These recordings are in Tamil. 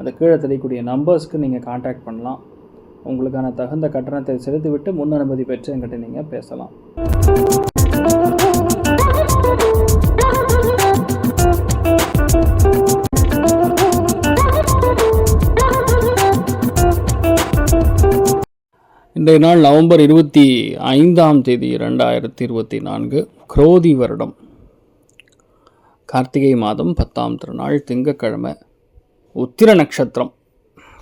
அந்த கீழே தெரியக்கூடிய நம்பர்ஸ்க்கு நீங்கள் காண்டாக்ட் பண்ணலாம். உங்களுக்கான தகுந்த கட்டணத்தை செலுத்திவிட்டு முன் அனுமதி பெற்று என்கிட்ட நீங்கள் பேசலாம். இன்றைய நாள் நவம்பர் இருபத்தி ஐந்தாம் தேதி ரெண்டாயிரத்தி இருபத்தி நான்கு குரோதி வருடம். கார்த்திகை மாதம் பத்தாம் திருநாள் திங்கக்கிழமை உத்திர நட்சத்திரம்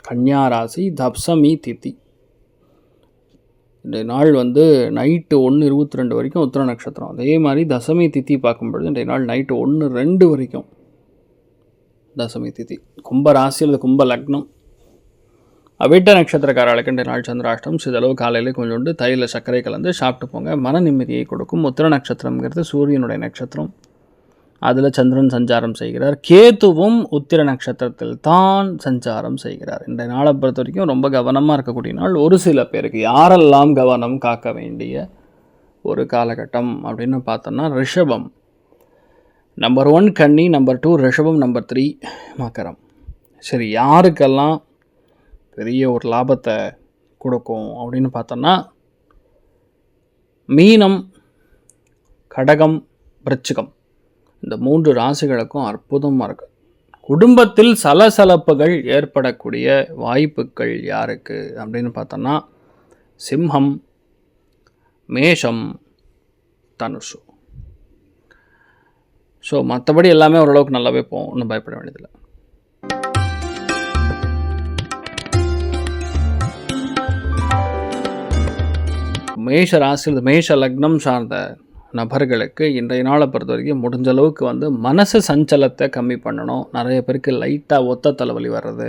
கன்னியாராசி தப்சமி திதி. இன்றைய நாள் வந்து நைட்டு ஒன்று இருபத்தி ரெண்டு வரைக்கும் உத்திர நட்சத்திரம் அதே மாதிரி தசமி தித்தி பார்க்கும்பொழுது இன்றைய நாள் நைட்டு ஒன்று ரெண்டு வரைக்கும் தசமி தித்தி கும்ப ராசி அல்லது கும்ப லக்னம். அவிட்ட நட்சத்திரக்காரர்களுக்கு இன்றைய நாள் சந்திராஷ்டம் சிதளவு காலையில் கொஞ்சோண்டு தையில் சர்க்கரை கலந்து சாப்பிட்டு போங்க. மன நிம்மதியை கொடுக்கும். உத்திர நட்சத்திரம்ங்கிறது சூரியனுடைய நட்சத்திரம் அதில் சந்திரன் சஞ்சாரம் செய்கிறார். கேத்துவும் உத்திர நட்சத்திரத்தில் தான் சஞ்சாரம் செய்கிறார். இந்த நாளை பொறுத்த வரைக்கும் ரொம்ப கவனமாக இருக்கக்கூடிய நாள். ஒரு சில பேருக்கு யாரெல்லாம் கவனம் காக்க வேண்டிய ஒரு காலகட்டம் அப்படின்னு பார்த்தோம்னா ரிஷபம். நம்பர் ஒன் கன்னி நம்பர் டூ ரிஷபம் நம்பர் த்ரீ மக்கரம் சரி யாருக்கெல்லாம் பெரிய ஒரு லாபத்தை கொடுக்கும் அப்படின்னு பார்த்தோம்னா மீனம் கடகம் விருச்சிகம். இந்த மூன்று ராசிகளுக்கும் அற்புதமாக இருக்குது குடும்பத்தில் சலசலப்புகள் ஏற்படக்கூடிய வாய்ப்புகள் யாருக்கு? அப்படின்னு பார்த்தோன்னா சிம்ஹம் மேஷம் தனுஷு ஸோ மற்றபடி எல்லாமே ஓரளவுக்கு நல்லாவே போகும். ஒன்றும் பயப்பட வேண்டியதில்லை. மேஷ ராசியில் மேஷ லக்னம் சார்ந்த நபர்களுக்கு இன்றைய நாளை பொறுத்த வரைக்கும் முடிஞ்ச அளவுக்கு வந்து மனசு சஞ்சலத்தை கம்மி பண்ணணும். நிறைய பேருக்கு லைட்டாக ஒத்த தலைவலி வர்றது.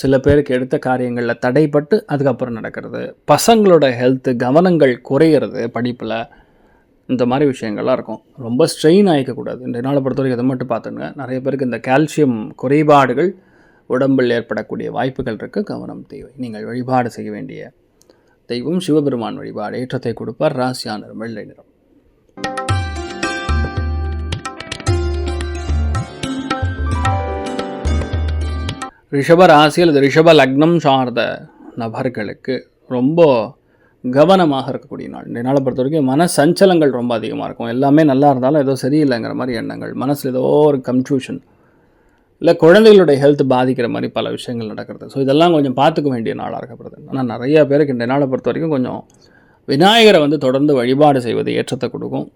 சில பேருக்கு எடுத்த காரியங்களில் தடைப்பட்டு அதுக்கப்புறம் நடக்கிறது. பசங்களோட ஹெல்த்து கவனங்கள் குறையிறது படிப்பில். இந்த மாதிரி விஷயங்கள்லாம் இருக்கும். ரொம்ப ஸ்ட்ரெயின் ஆகிக்கக்கூடாது இன்றைய நாளை பொறுத்த வரைக்கும் இதை மட்டும் பார்த்துங்க நிறைய பேருக்கு இந்த கால்சியம் குறைபாடுகள் உடம்பில் ஏற்படக்கூடிய வாய்ப்புகள் இருக்குது கவனம் தேவை. நீங்கள் வழிபாடு செய்ய வேண்டிய தெய்வம் சிவபெருமான் வழிபாடு. ஏற்றத்தை கொடுப்பார். ராசியானர் வெள்ளை நிறம். ரிஷப ராசி அல்லது ரிஷப லக்னம் சார்ந்த நபர்களுக்கு ரொம்ப கவனமாக இருக்கக்கூடிய நாள். இந்த நாளை பொறுத்த வரைக்கும் மன சஞ்சலங்கள் ரொம்ப அதிகமாக இருக்கும். எல்லாமே நல்லா இருந்தாலும் ஏதோ சரியில்லைங்கிற மாதிரி எண்ணங்கள் மனசில் ஏதோ ஒரு கன்ஃபியூஷன் இல்லை குழந்தைகளுடைய ஹெல்த் பாதிக்கிற மாதிரி பல விஷயங்கள் நடக்கிறது. ஸோ இதெல்லாம் கொஞ்சம் பார்த்துக்க வேண்டிய நாளாக இருக்கப்படுது. ஆனால் நிறைய பேருக்கு இந்த நாளை பொறுத்த வரைக்கும் கொஞ்சம் விநாயகரை வந்து தொடர்ந்து வழிபாடு செய்வது ஏற்றத்தை கொடுக்கும்.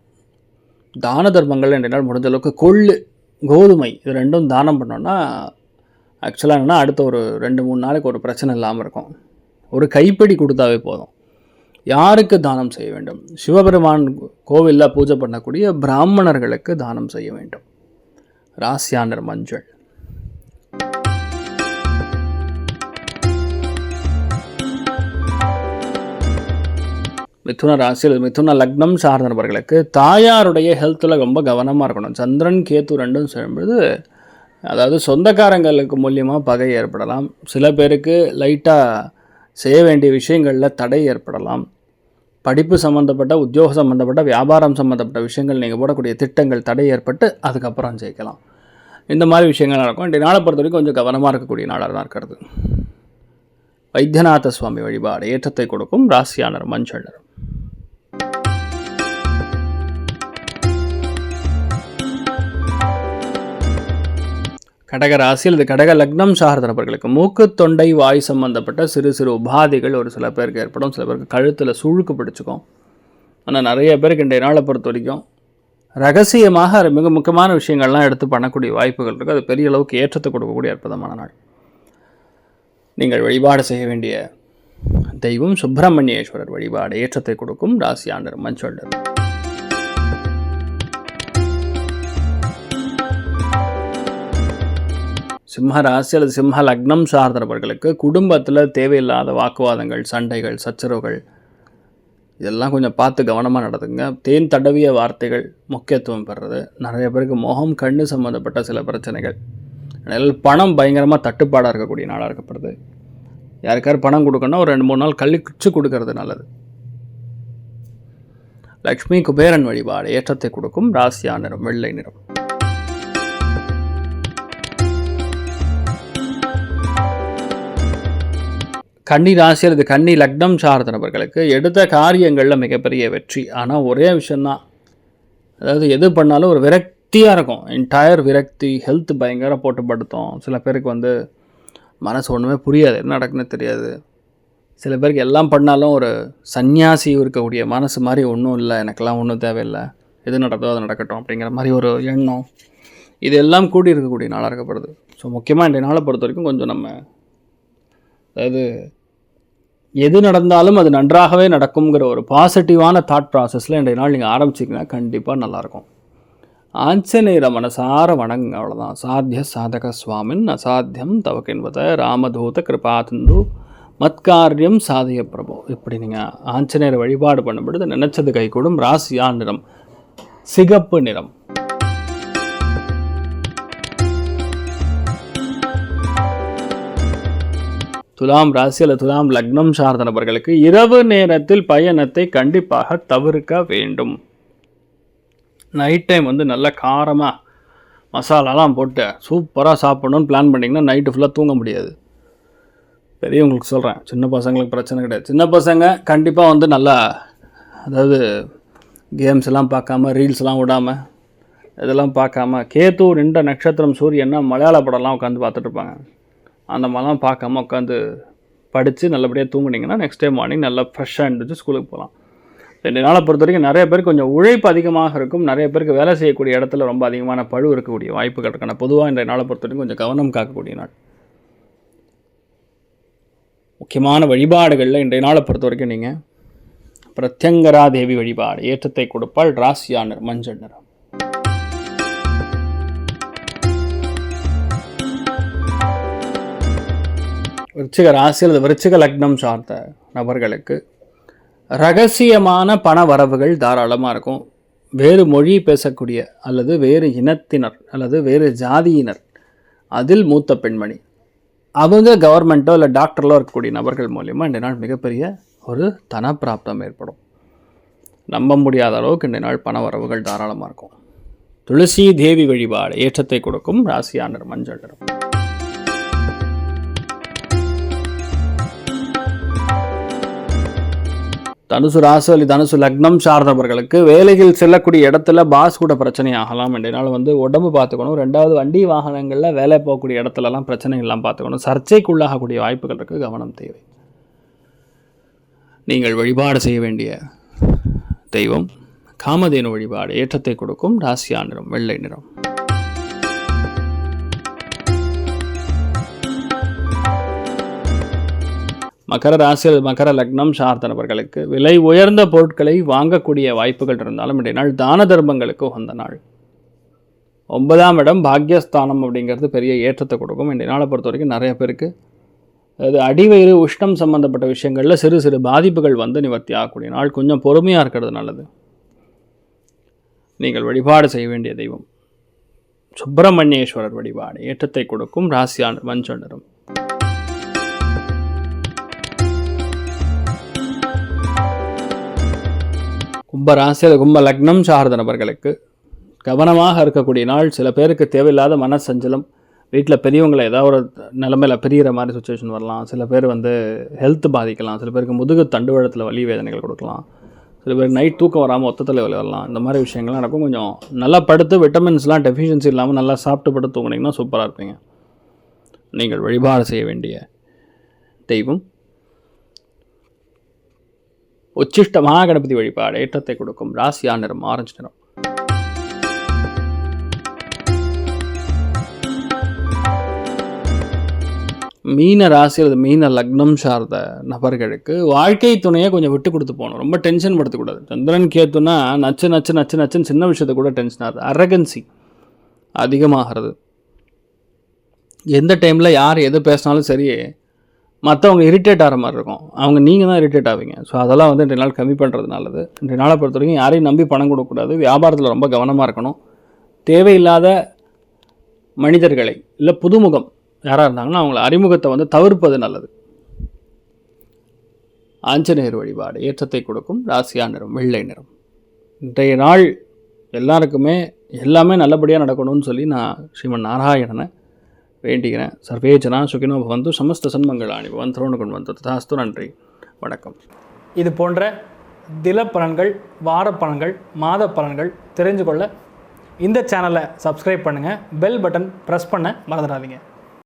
தான தர்மங்கள் ரெண்டு நாள் முடிஞ்ச அளவுக்கு கொள்ளு கோதுமை இது ரெண்டும் தானம் பண்ணோன்னா ஆக்சுவலாக என்னென்னா அடுத்த ஒரு ரெண்டு மூணு நாளைக்கு ஒரு பிரச்சனை இல்லாமல் இருக்கும். ஒரு கைப்படி கொடுத்தாவே போதும். யாருக்கு தானம் செய்ய வேண்டும்? சிவபெருமான் கோவிலில் பூஜை பண்ணக்கூடிய பிராமணர்களுக்கு தானம் செய்ய வேண்டும். ராசியானர் மஞ்சள். மிதுன ராசியில் மிதுன லக்னம் சார்ந்த நபர்களுக்கு தாயாருடைய ஹெல்த்தில் ரொம்ப கவனமாக இருக்கணும். சந்திரன் கேத்து ரெண்டும் சேரும்பொழுது அதாவது சொந்தக்காரங்களுக்கு மூலியமாக பகை ஏற்படலாம். சில பேருக்கு லைட்டாக செய்ய வேண்டிய விஷயங்களில் தடை ஏற்படலாம். படிப்பு சம்மந்தப்பட்ட உத்தியோக சம்மந்தப்பட்ட வியாபாரம் சம்மந்தப்பட்ட விஷயங்கள் நீங்கள் போடக்கூடிய திட்டங்கள் தடை ஏற்பட்டு அதுக்கப்புறம் ஜெயிக்கலாம். இந்த மாதிரி விஷயங்கள் நடக்கும். இன்றைய நாளை பொறுத்த வரைக்கும் கொஞ்சம் கவனமாக இருக்கக்கூடிய நாளாக தான் இருக்கிறது. வைத்தியநாத சுவாமி வழிபாடு ஏற்றத்தை கொடுக்கும் ராசியானர் மஞ்சள் கடக ராசி அல்லது கடக லக்னம் சார்ந்த நபர்களுக்கு மூக்கு தொண்டை வாய் சம்பந்தப்பட்ட சிறு சிறு உபாதைகள் ஒரு சில பேருக்கு ஏற்படும். சில பேருக்கு கழுத்தில் சுழுக்கு பிடிச்சிக்கும். ஆனால் நிறைய பேருக்கு இன்றைய நாளை பொறுத்த வரைக்கும் ரகசியமாக மிக முக்கியமான விஷயங்கள்லாம் எடுத்து பண்ணக்கூடிய வாய்ப்புகள் இருக்குது அது பெரிய அளவுக்கு ஏற்றத்தை கொடுக்கக்கூடிய அற்புதமான நாள். நீங்கள் வழிபாடு செய்ய வேண்டிய தெய்வம் சுப்பிரமணியேஸ்வரர் வழிபாடு ஏற்றத்தை கொடுக்கும். ராசி ஆண்டர் மஞ்சள் சிம்ம ராசி அல்லது சிம்ம லக்னம் சார்ந்தவர்களுக்கு குடும்பத்தில் தேவையில்லாத வாக்குவாதங்கள் சண்டைகள் சச்சரவுகள் இதெல்லாம் கொஞ்சம் பார்த்து கவனமாக நடத்துங்க தேன் தடவிய வார்த்தைகள் முக்கியத்துவம் பெறுறது. நிறைய பேருக்கு முகம் கண்ணு சம்மந்தப்பட்ட சில பிரச்சனைகள். அதனால் பணம் பயங்கரமாக தட்டுப்பாடாக இருக்கக்கூடிய நாளாக இருக்கப்படுது. யாருக்காரு பணம் கொடுக்கணும்னா ஒரு ரெண்டு மூணு நாள் கழிச்சு கொடுக்கறது நல்லது. லக்ஷ்மி குபேரன் வழிபாடு ஏற்றத்தை கொடுக்கும். ராசியா நிறம் வெள்ளை நிறம். கன்னி ராசி அல்லது கன்னி லக்னம் சார்ந்த நபர்களுக்கு எடுத்த காரியங்களில் மிகப்பெரிய வெற்றி. ஆனால் ஒரே விஷயந்தான் அதாவது எது பண்ணாலும் ஒரு விரக்தியாக இருக்கும். என்டையர் விரக்தி ஹெல்த் பயங்கர போட்டுப்படுத்தும். சில பேருக்கு வந்து மனசு ஒன்றுமே புரியாது. என்ன நடக்குன்னு தெரியாது. சில பேருக்கு எல்லாம் பண்ணாலும் ஒரு சந்நியாசி இருக்கக்கூடிய மனசு மாதிரி ஒன்றும் இல்லை. எனக்கெல்லாம் ஒன்றும் தேவையில்லை. எது நடந்தோ அது நடக்கட்டும் அப்படிங்கிற மாதிரி ஒரு எண்ணம். இது எல்லாம் கூடி இருக்கக்கூடிய நாளாக இருக்கப்படுது. ஸோ முக்கியமாக இன்றைய நாளை பொறுத்த வரைக்கும் கொஞ்சம் நம்ம அதாவது எது நடந்தாலும் அது நன்றாகவே நடக்குங்கிற ஒரு பாசிட்டிவான தாட் ப்ராசஸில் இன்றைய நாள் நீங்கள் ஆரம்பிச்சிங்கன்னா கண்டிப்பாக நல்லாயிருக்கும். ஆஞ்சநேயர மனசார வணங்குங்க அவ்வளோதான் சாத்திய சாதக சுவாமின் அசாத்தியம் தவக்கென்பத ராமதூத கிருபாதந்து மத்காரியம் சாதிய பிரபு. இப்படி நீங்கள் ஆஞ்சநேயரை வழிபாடு பண்ணும்பொழுது நினச்சது கைகூடும். ராசியா நிறம் சிகப்பு நிறம். துலாம் ராசி அல்லது துலாம் லக்னம் சார்ந்த நபர்களுக்கு இரவு நேரத்தில் பயணத்தை கண்டிப்பாக தவிர்க்க வேண்டும். நைட் டைம் வந்து நல்ல காரமாக மசாலாலாம் போட்டு சூப்பராக சாப்பிடணும்னு பிளான் பண்ணிங்கன்னா நைட்டு ஃபுல்லாக தூங்க முடியாது. பெரியவங்களுக்கு சொல்கிறேன் சின்ன பசங்களுக்கு பிரச்சனை கிடையாது. சின்ன பசங்க கண்டிப்பாக வந்து நல்லா அதாவது கேம்ஸ் எல்லாம் பார்க்காம ரீல்ஸ்லாம் விடாமல் இதெல்லாம் பார்க்காம கேத்து நின்ற நட்சத்திரம் சூரியன்னா மலையாள படம்லாம் உட்காந்து பார்த்துட்ருப்பாங்க அந்த மாதிரிலாம் பார்க்காம உட்காந்து படித்து நல்லபடியாக தூங்குனீங்கன்னா நெக்ஸ்ட் டே மார்னிங் நல்லா ஃப்ரெஷ்ஷாக இருந்துச்சு ஸ்கூலுக்கு போகலாம். ரெண்டு நாளை பொறுத்த வரைக்கும் நிறைய பேருக்கு கொஞ்சம் உழைப்பு அதிகமாக இருக்கும். நிறைய பேருக்கு வேலை செய்யக்கூடிய இடத்துல ரொம்ப அதிகமான பழு இருக்கக்கூடிய வாய்ப்புகள் இருக்கான பொதுவாக இந்த நாளை பொறுத்த வரைக்கும் கொஞ்சம் கவனம் காக்கக்கூடிய நாள். முக்கியமான வழிபாடுகளில் இன்றைய நாளை பொறுத்த வரைக்கும் நீங்கள் பிரத்யங்கரா தேவி வழிபாடு ஏற்றத்தை கொடுப்பால் ராசியானர் மஞ்சள் நிறம். விருச்சிக ராசி அல்லது விருச்சிக லக்னம் சார்ந்த நபர்களுக்கு ரகசியமான பண வரவுகள் தாராளமாக இருக்கும். வேறு மொழி பேசக்கூடிய அல்லது வேறு இனத்தினர் அல்லது வேறு ஜாதியினர் அதில் மூத்த பெண்மணி அவங்க கவர்மெண்ட்டோ இல்லை டாக்டர்லோ இருக்கக்கூடிய நபர்கள் மூலிமா இந்த நாள் மிகப்பெரிய ஒரு தனப்பிராப்தம் ஏற்படும். நம்ப முடியாத அளவுக்கு இந்த நாள் பண வரவுகள் தாராளமாக இருக்கும். துளசி தேவி வழிபாடு ஏற்றத்தை கொடுக்கும் ராசியானர் மஞ்சள் நிறம். தனுசு ராசி அல்லது தனுசு லக்னம் சார்ந்தவர்களுக்கு வேலைகள் செல்லக்கூடிய இடத்துல பாஸ் கூட பிரச்சனை ஆகலாம் என்றனால் வந்து உடம்பு பார்த்துக்கணும். ரெண்டாவது வண்டி வாகனங்களில் வேலை போகக்கூடிய இடத்துலலாம் பிரச்சனைகள்லாம் பார்த்துக்கணும். சர்ச்சைக்குள்ளாகக்கூடிய வாய்ப்புகள் இருக்குது கவனம் தேவை. நீங்கள் வழிபாடு செய்ய வேண்டிய தெய்வம் காமதேனு வழிபாடு ஏற்றத்தை கொடுக்கும். ராசியா நிறம் வெள்ளை நிறம். மகர ராசி அல்லது மகர லக்னம் சார்ந்த நபர்களுக்கு விலை உயர்ந்த பொருட்களை வாங்கக்கூடிய வாய்ப்புகள் இருந்தாலும் இன்றைய நாள் தான தர்மங்களுக்கு உகந்த நாள். ஒன்பதாம் இடம் பாக்யஸ்தானம் அப்படிங்கிறது பெரிய ஏற்றத்தை கொடுக்கும். இன்றைய நாளை பொறுத்த வரைக்கும் நிறைய பேருக்கு அது அடிவயிறு உஷ்ணம் சம்பந்தப்பட்ட விஷயங்களில் சிறு சிறு பாதிப்புகள் வந்து நிவர்த்தி ஆகக்கூடிய நாள். கொஞ்சம் பொறுமையாக இருக்கிறது நல்லது. நீங்கள் வழிபாடு செய்ய வேண்டிய தெய்வம். சுப்பிரமணியேஸ்வரர் வழிபாடு ஏற்றத்தை கொடுக்கும். ராசியான மஞ்சள் கும்ப ராசி அது கும்ப லக்னம் சார்ந்த நபர்களுக்கு கவனமாக இருக்கக்கூடிய நாள். சில பேருக்கு தேவையில்லாத மனசஞ்சலம். வீட்டில் பெரியவங்களை ஏதாவது ஒரு நிலமையில் பிரிகிற மாதிரி சுச்சுவேஷன் வரலாம். சில பேர் வந்து ஹெல்த் பாதிக்கலாம். சில பேருக்கு முதுகு தண்டுவழத்தில் வலி வேதனைகள் கொடுக்கலாம். சில பேர் நைட் தூக்கம் வராமல் ஒத்தத்தில் வலி வரலாம். இந்த மாதிரி விஷயங்கள்லாம் நடக்கும். கொஞ்சம் நல்லா படுத்து விட்டமின்ஸ்லாம் டெஃபிஷியன்சி இல்லாமல் நல்லா சாப்பிட்டு படுத்து தூங்குனீங்கன்னா சூப்பராக இருப்பீங்க. நீங்கள் வழிபாடு செய்ய வேண்டிய தெய்வம். உச்சிஷ்ட மகாகணபதி வழிபாடு ஏற்றத்தை கொடுக்கும் ராசியா நிறம் ஆரஞ்சு நிறம். மீன ராசி அல்லது மீன லக்னம் சார்ந்த நபர்களுக்கு வாழ்க்கை துணையை கொஞ்சம் விட்டு கொடுத்து போகணும். ரொம்ப டென்ஷன் படுத்தக்கூடாது. சந்திரன் கேத்துனா நச்சு நச்சு நச்சு நச்சுன்னு சின்ன விஷயத்தை கூட டென்ஷன் ஆகுது. அரகன்சி அதிகமாகிறது. எந்த டைமில் யார் எது பேசினாலும் சரி மற்றவங்க இரிட்டேட் ஆகிற மாதிரி இருக்கும். அவங்க நீங்கள் தான் இரிட்டேட் ஆவீங்க. ஸோ அதெல்லாம் வந்து ரெண்டு நாள் கம்மி பண்ணுறது நல்லது. ரெண்டு நாளை பொறுத்த வரைக்கும் யாரையும் நம்பி பணம் கொடுக்கக்கூடாது. வியாபாரத்தில் ரொம்ப கவனமாக இருக்கணும். தேவையில்லாத மனிதர்களை இல்லை புதுமுகம் யாராக இருந்தாங்கன்னா அவங்கள அறிமுகத்தை வந்து தவிர்ப்பது நல்லது. ஆஞ்சநேயர் வழிபாடு ஏற்றத்தை கொடுக்கும். ராசியா நிறம் வெள்ளை நிறம். இன்றைய நாள் எல்லாருக்குமே எல்லாமே நல்லபடியாக நடக்கணும்னு சொல்லி நான் ஸ்ரீமன் நாராயணனை வேண்டிக்கிறேன் சர்வே ஜனா சுகினோ பவந்து சமஸ்த சன்மங்களாணி. பவன் திரோணு கொண்டு வந்து ததாஸ்து. நன்றி. வணக்கம். இது போன்ற தில பலன்கள் வார பலன்கள் மாத பலன்கள் தெரிஞ்சு கொள்ள இந்த சேனலை சப்ஸ்கிரைப் பண்ணுங்கள் பெல் பட்டன் ப்ரெஸ் பண்ண மறந்துடாதீங்க.